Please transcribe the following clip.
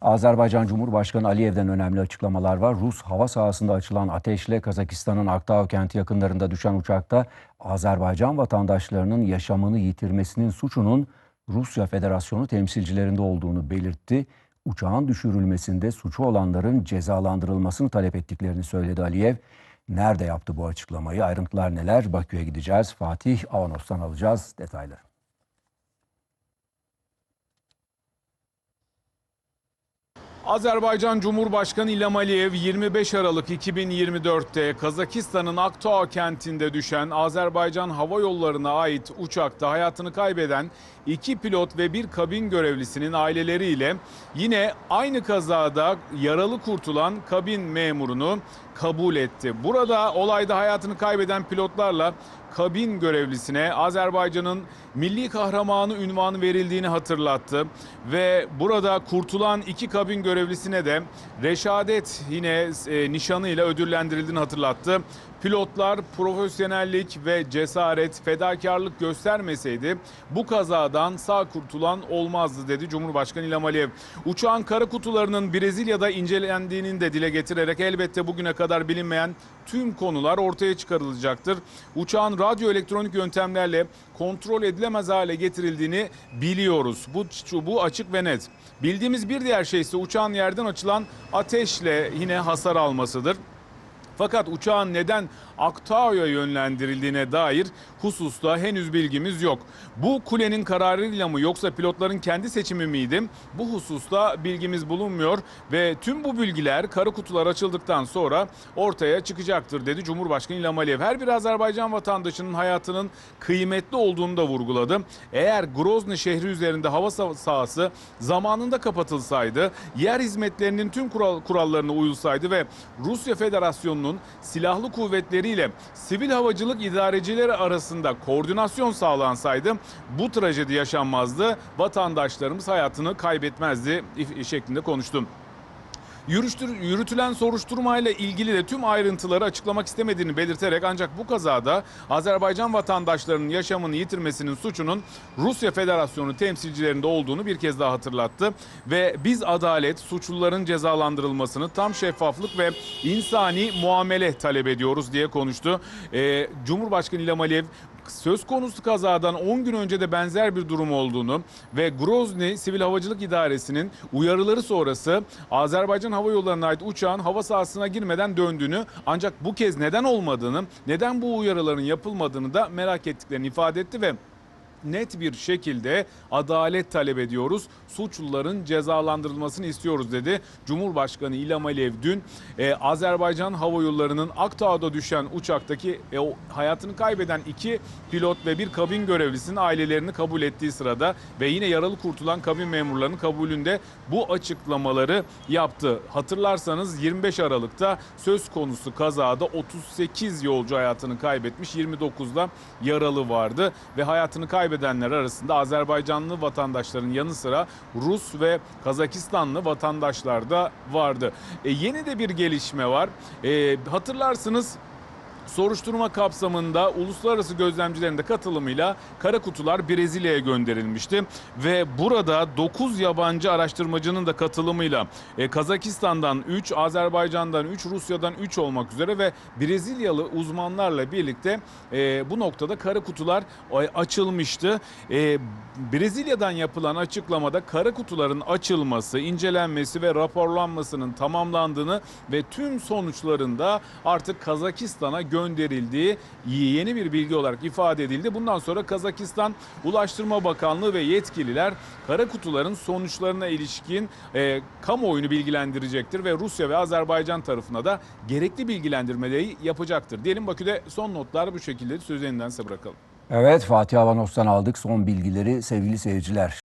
Azerbaycan Cumhurbaşkanı Aliyev'den önemli açıklamalar var. Rus hava sahasında açılan ateşle Kazakistan'ın Aktau kenti yakınlarında düşen uçakta Azerbaycan vatandaşlarının yaşamını yitirmesinin suçunun Rusya Federasyonu temsilcilerinde olduğunu belirtti. Uçağın düşürülmesinde suçu olanların cezalandırılmasını talep ettiklerini söyledi Aliyev. Nerede yaptı bu açıklamayı? Ayrıntılar neler? Bakü'ye gideceğiz. Fatih Avanos'tan alacağız detayları. Azerbaycan Cumhurbaşkanı İlham Aliyev 25 Aralık 2024'te Kazakistan'ın Aktau kentinde düşen Azerbaycan Hava Yolları'na ait uçakta hayatını kaybeden iki pilot ve bir kabin görevlisinin aileleriyle yine aynı kazada yaralı kurtulan kabin memurunu kabul etti. Burada olayda hayatını kaybeden pilotlarla kabin görevlisine Azerbaycan'ın milli kahramanı ünvanı verildiğini hatırlattı ve burada kurtulan iki kabin görevlisine de reşadet yine e, nişanıyla ödüllendirildiğini hatırlattı. Pilotlar profesyonellik ve cesaret, fedakarlık göstermeseydi bu kazadan sağ kurtulan olmazdı dedi Cumhurbaşkanı İlham Aliyev. Uçağın kara kutularının Brezilya'da incelendiğini de dile getirerek elbette bugüne kadar bilinmeyen tüm konular ortaya çıkarılacaktır. Uçağın radyo elektronik yöntemlerle kontrol edilemez hale getirildiğini biliyoruz. Bu, bu açık ve net. Bildiğimiz bir diğer şey ise uçağın yerden açılan ateşle yine hasar almasıdır. Fakat uçağın neden Aktau'ya yönlendirildiğine dair hususta henüz bilgimiz yok. Bu kulenin kararıyla mı yoksa pilotların kendi seçimi miydi? Bu hususta bilgimiz bulunmuyor ve tüm bu bilgiler kara kutular açıldıktan sonra ortaya çıkacaktır dedi Cumhurbaşkanı İlham Aliyev. Her bir Azerbaycan vatandaşının hayatının kıymetli olduğunu da vurguladı. Eğer Grozny şehri üzerinde hava sahası zamanında kapatılsaydı, yer hizmetlerinin tüm kural, kurallarına uyulsaydı ve Rusya Federasyonu'nun silahlı kuvvetleriyle sivil havacılık idarecileri arasında koordinasyon sağlansaydı bu trajedi yaşanmazdı. Vatandaşlarımız hayatını kaybetmezdi şeklinde konuştum. Yürütür, yürütülen soruşturmayla ilgili de tüm ayrıntıları açıklamak istemediğini belirterek ancak bu kazada Azerbaycan vatandaşlarının yaşamını yitirmesinin suçunun Rusya Federasyonu temsilcilerinde olduğunu bir kez daha hatırlattı. Ve biz adalet, suçluların cezalandırılmasını tam şeffaflık ve insani muamele talep ediyoruz diye konuştu. Ee, Cumhurbaşkanı İlham Aliyev söz konusu kazadan 10 gün önce de benzer bir durum olduğunu ve Grozny Sivil Havacılık İdaresi'nin uyarıları sonrası Azerbaycan Hava Yolları'na ait uçağın hava sahasına girmeden döndüğünü ancak bu kez neden olmadığını, neden bu uyarıların yapılmadığını da merak ettiklerini ifade etti ve net bir şekilde adalet talep ediyoruz. Suçluların cezalandırılmasını istiyoruz dedi. Cumhurbaşkanı İlham Aliyev dün e, Azerbaycan Hava Yolları'nın Aktau'da düşen uçaktaki e, o hayatını kaybeden iki pilot ve bir kabin görevlisinin ailelerini kabul ettiği sırada ve yine yaralı kurtulan kabin memurlarının kabulünde bu açıklamaları yaptı. Hatırlarsanız 25 Aralık'ta söz konusu kazada 38 yolcu hayatını kaybetmiş, 29'da yaralı vardı ve hayatını kaybedenler arasında Azerbaycanlı vatandaşların yanı sıra Rus ve Kazakistanlı vatandaşlar da vardı. E, yeni de bir gelişme var. E, hatırlarsınız Soruşturma kapsamında uluslararası gözlemcilerin de katılımıyla kara kutular Brezilya'ya gönderilmişti ve burada 9 yabancı araştırmacının da katılımıyla e, Kazakistan'dan 3, Azerbaycan'dan 3, Rusya'dan 3 olmak üzere ve Brezilyalı uzmanlarla birlikte e, bu noktada kara kutular e, açılmıştı. E, Brezilya'dan yapılan açıklamada kara kutuların açılması, incelenmesi ve raporlanmasının tamamlandığını ve tüm sonuçlarında artık Kazakistan'a gönderildiği yeni bir bilgi olarak ifade edildi. Bundan sonra Kazakistan Ulaştırma Bakanlığı ve yetkililer kara kutuların sonuçlarına ilişkin e, kamuoyunu bilgilendirecektir ve Rusya ve Azerbaycan tarafına da gerekli bilgilendirmeleri yapacaktır. Diyelim Bakü'de son notlar bu şekilde söz yeniden size bırakalım. Evet Fatih Avanos'tan aldık son bilgileri sevgili seyirciler.